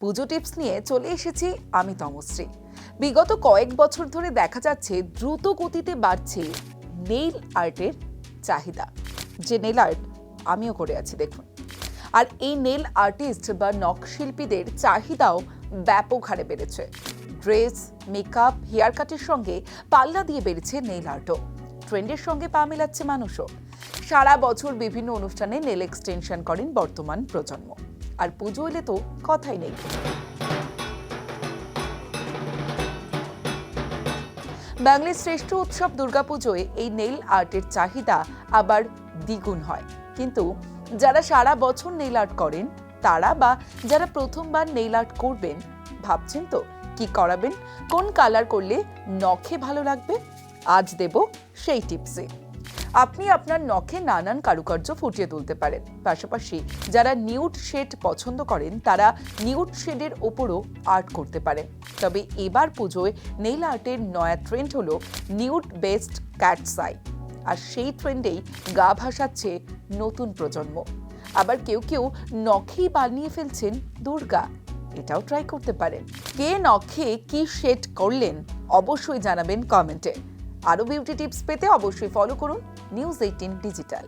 পুজো tips নিয়ে চলে এসেছি আমি তমশ্রী। বিগত কয়েক বছর ধরে দেখা যাচ্ছে দ্রুত গতিতে বাড়ছে নেইল আর্টের চাহিদা। যে নেল আর্ট আমিও করে আছি, দেখুন। আর এই নেল আর্টিস্ট বা নকশিল্পীদের চাহিদাও ব্যাপক হারে বেড়েছে। ড্রেস, মেকআপ, হেয়ার কাটের সঙ্গে পাল্লা দিয়ে বেড়েছে নেইল আর্টও। ট্রেন্ডের সঙ্গে পা মেলাচ্ছে মানুষও। সারা বছর বিভিন্ন অনুষ্ঠানে নেল এক্সটেনশন করেন বর্তমান প্রজন্ম। আর পুজো এলে তো কথাই নেই। বাংলার শ্রেষ্ঠ উৎসব দুর্গাপুজোয় এই নেইল আর্টের চাহিদা আবার দ্বিগুণ হয়। কিন্তু যারা সারা বছর নেইল আর্ট করেন, তারা বা যারা প্রথমবার নেইল আর্ট করবেন, ভাবছেন তো কি করাবেন? কোন কালার করলে নখে ভালো লাগবে? আজ দেব সেই টিপসে। আপনি আপনার নখে নানান কারুকার্য ফুটিয়ে তুলতে পারেন। পাশাপাশি যারা নিউড শেড পছন্দ করেন, তারা নিউড শেডের ওপরও আর্ট করতে পারেন তবে এবার পুজোয় নেইল আর্টের নয়া ট্রেন্ড হলো নিউড বেস্ট ক্যাটসাই আর সেই ট্রেন্ডেই গা ভাসাচ্ছে নতুন প্রজন্ম। আবার কেউ কেউ নখেই বানিয়ে ফেলছেন দুর্গা। এটাও ট্রাই করতে পারেন। কে নখে কি শেড করলেন, অবশ্যই জানাবেন কমেন্টে। আরও বিউটি টিপস পেতে অবশ্যই ফলো করুন নিউজ এইটিন ডিজিটাল